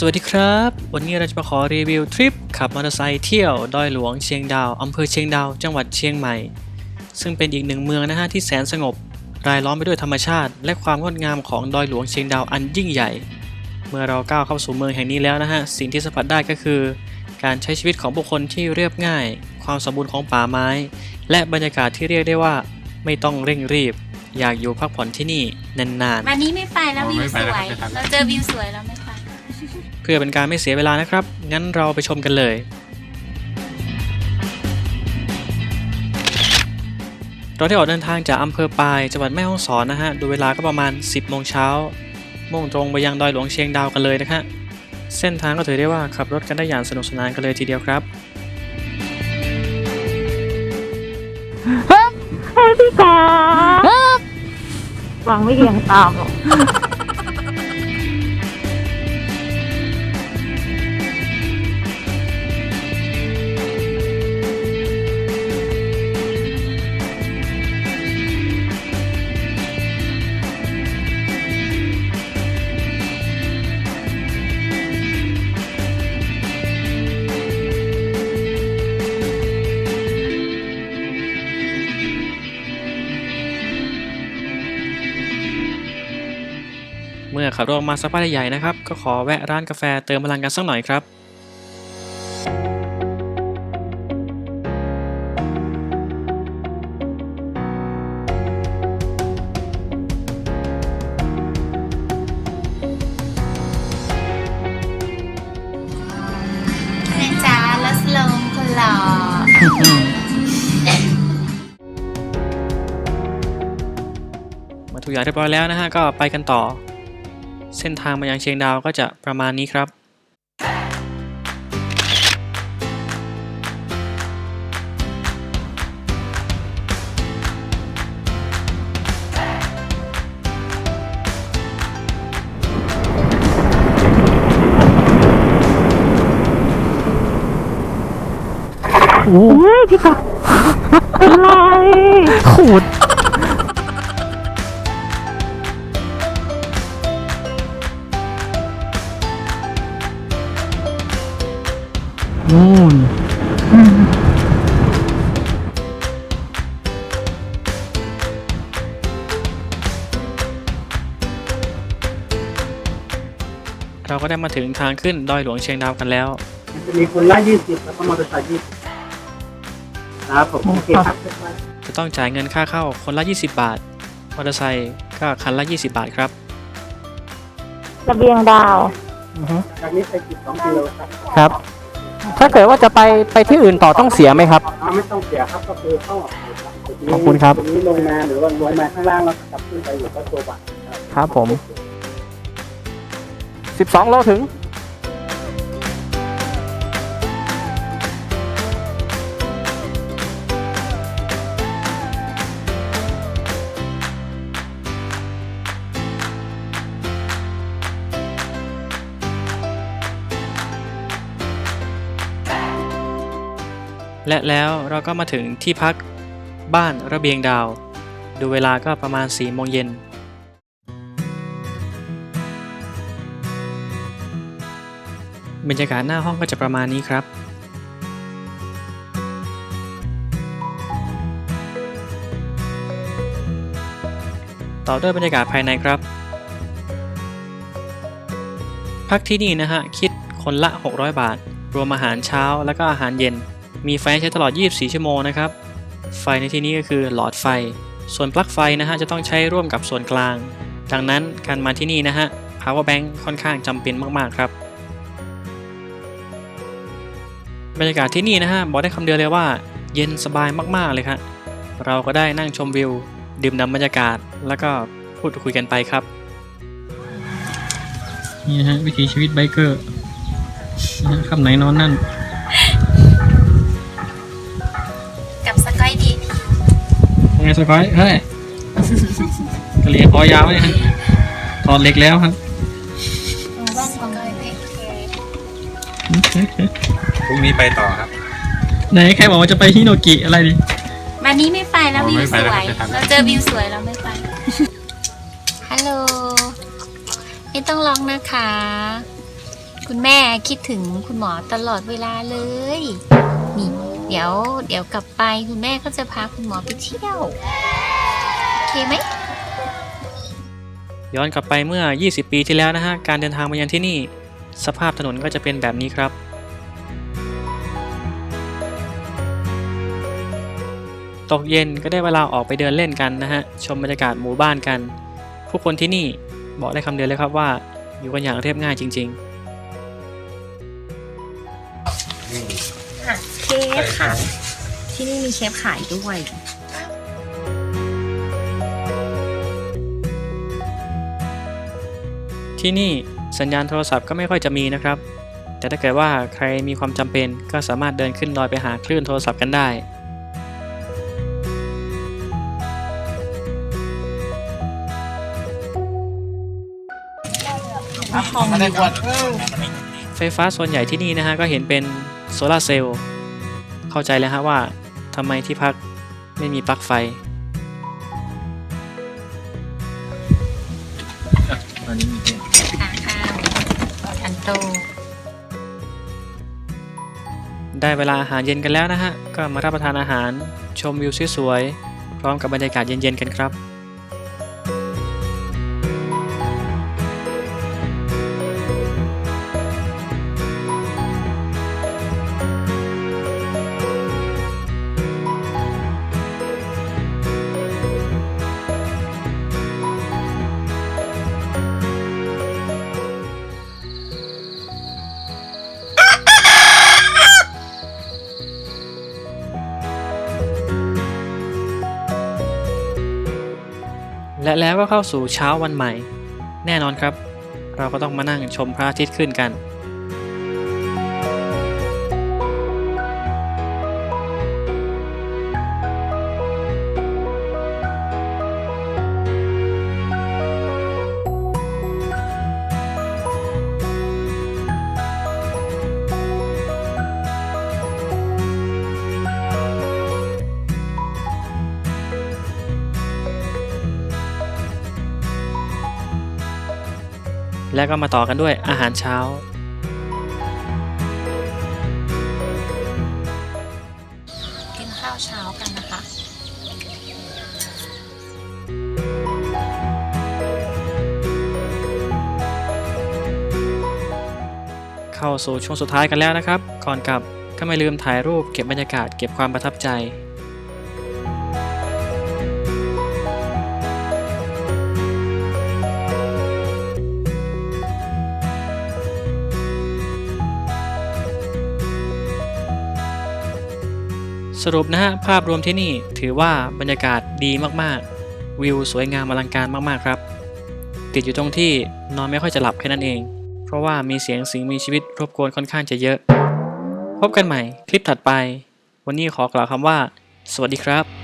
สวัสดีครับ วันนี้เราจะมาขอรีวิวทริปขับมอเตอร์ไซค์เที่ยวดอยหลวงเชียงดาวอำเภอเชียงดาว จังหวัดเชียงใหม่ ซึ่งเป็นอีกหนึ่งเมืองนะฮะที่แสนสงบ รายล้อมไปด้วยธรรมชาติ และความงดงามของดอยหลวงเชียงดาวอันยิ่งใหญ่ เมื่อเราก้าวเข้าสู่เมืองแห่งนี้แล้วนะฮะสิ่งที่สัมผัสได้ก็คือ การใช้ชีวิตของบุคคลที่เรียบง่าย ความสมบูรณ์ของป่าไม้ และบรรยากาศที่เรียกได้ว่า ไม่ต้องเร่งรีบ อยากอยู่พักผ่อนที่นี่นานๆวันนี้ไม่ไปแล้ววิวสวย เราเจอวิวสวยแล้วไม่ไป เพื่อเป็นการไม่เสียเวลานะครับ งั้นเราไปชมกันเลย เราได้ออกเดินทางจากอำเภอปายจังหวัดแม่ฮ่องสอนนะฮะดูเวลาก็ประมาณ 10 โมงเช้า มุ่งตรงไปยังดอยหลวงเชียงดาวกันเลยนะฮะ เส้นทางก็ถือได้ว่าขับรถกันได้อย่างสนุกสนานกันเลยทีเดียวครับพี่กาฟังไม่เรียงตามหรอก ขับรถออกมาสักพักใหญ่นะครับ ก็ขอแวะร้านกาแฟเติมพลังกันสักหน่อยครับแม่จ้าลัสลงคนหล่อมาถูกอย่างเรียบร้อยแล้วนะฮะก็ไปกันต่อ เส้นทางมายังเชียงดาวก็จะประมาณนี้ครับ โอ้ยพี่กาอะไร ขูด เราก็ได้มาถึงทางขึ้นดอยหลวงเชียงดาวกันแล้ว มันจะมีคนละยี่สิบแล้วก็มอเตอร์ไซค์ยี่สิบครับผมโอเคครับจะต้องจ่ายเงินค่าเข้าคนละ 20 บาท มอเตอร์ไซค์ก็คันละ 20 บาทครับ ระเบียงดาวจากนี้ไปสิบสองกิโลครับครับ ถ้าเกิดว่าจะไปไปที่อื่นต่อต้องเสียไหมครับ อ่าไม่ต้องเสียครับก็คือเข้าออกจุดนี้ขอบคุณครับจุดนี้ลงมาหรือว่าลงมาข้างล่างแล้วกลับขึ้นไปอยู่ก็ตัวบัตรครับ ครับผม 12 โลถึง และแล้วเราก็มาถึงที่พักบ้านระเบียงดาว ดูเวลาก็ประมาณ4โมงเย็น บรรยากาศหน้าห้องก็จะประมาณนี้ครับ ต่อด้วยบรรยากาศภายในครับ พักที่นี่นะฮะ คิดคนละ 600 บาท รวมอาหารเช้าแล้วก็อาหารเย็น มีไฟใช้ตลอด 24 ชั่วโมงนะครับ ไฟในที่นี้ก็คือหลอดไฟ ส่วนปลั๊กไฟนะฮะจะต้องใช้ร่วมกับส่วนกลาง ดังนั้นการมาที่นี่นะฮะ power bank ค่อนข้างจำเป็นมากๆครับ บรรยากาศที่นี่นะฮะบอกได้คำเดียวเลยว่า เย็นสบายมากๆเลยครับเราก็ได้นั่งชมวิว ดื่มด่ำบรรยากาศแล้วก็พูดคุยกันไปครับ นี่ฮะวิถีชีวิตไบเกอร์คำไหนนอนนั่น กับสกอยดีทียังไงสกอยเฮ้ยกระเหลี่ยงคอยาวเนี่ยฮะถอดเหล็กแล้วครับว่าสกอยดี พรุ่งนี้ไปต่อครับ ไหนใครบอกว่าจะไปฮิโนกิอะไรดิ วันนี้ไม่ไปแล้วอ๋อวิวไม่สไปแล้ววยไม่ทันเราเจอวิวสวยแล้วไม่ไป ฮัลโหล ไม่ต้องร้องนะคะ คุณแม่คิดถึงคุณหมอตลอดเวลาเลย นี่ เดี๋ยว เดี๋ยวกลับไปคุณแม่ก็จะพาคุณหมอไปเที่ยว โอเคไหม ย้อนกลับไปเมื่อ 20 ปีที่แล้วนะฮะ การเดินทางมายังที่นี่ สภาพถนนก็จะเป็นแบบนี้ครับ ตกเย็นก็ได้เวลาออกไปเดินเล่นกันนะฮะ ชมบรรยากาศหมู่บ้านกัน ผู้คนที่นี่บอกได้คำเดียวเลยครับว่า อยู่กันอย่างเรียบง่ายจริงๆเคฟค่ะ ที่นี่มีเคฟขายด้วย ที่นี่สัญญาณโทรศัพท์ก็ไม่ค่อยจะมีนะครับ แต่ถ้าเกิดว่าใครมีความจำเป็นก็สามารถเดินขึ้นดอยไปหาคลื่นโทรศัพท์กันได้ ไฟฟ้าส่วนใหญ่ที่นี่นะฮะก็เห็นเป็นโซลาเซลล์เข้าใจแล้วฮะว่าทำไมที่พักไม่มีปลั๊กไฟตอนนี้มีเกมทานข้าวอันโต ได้เวลาอาหารเย็นกันแล้วนะฮะ ก็มารับประทานอาหารชมวิวสวยๆพร้อมกับบรรยากาศเย็นๆกันครับ และแล้วก็เข้าสู่เช้าวันใหม่ แน่นอนครับ เราก็ต้องมานั่งชมพระอาทิตย์ขึ้นกัน แล้วก็มาต่อกันด้วยอาหารเช้า กินข้าวเช้ากันนะคะเข้าสู่ช่วงสุดท้ายกันแล้วนะครับ ก่อนกลับก็ไม่ลืมถ่ายรูปเก็บบรรยากาศเก็บความประทับใจ สรุปนะฮะภาพรวมที่นี่ถือว่าบรรยากาศดีมากๆ วิวสวยงามอลังการมากๆครับ ติดอยู่ตรงที่นอนไม่ค่อยจะหลับแค่นั้นเอง เพราะว่ามีเสียงสิ่งมีชีวิตรบกวนค่อนข้างจะเยอะ พบกันใหม่คลิปถัดไป วันนี้ขอกล่าวคำว่า สวัสดีครับ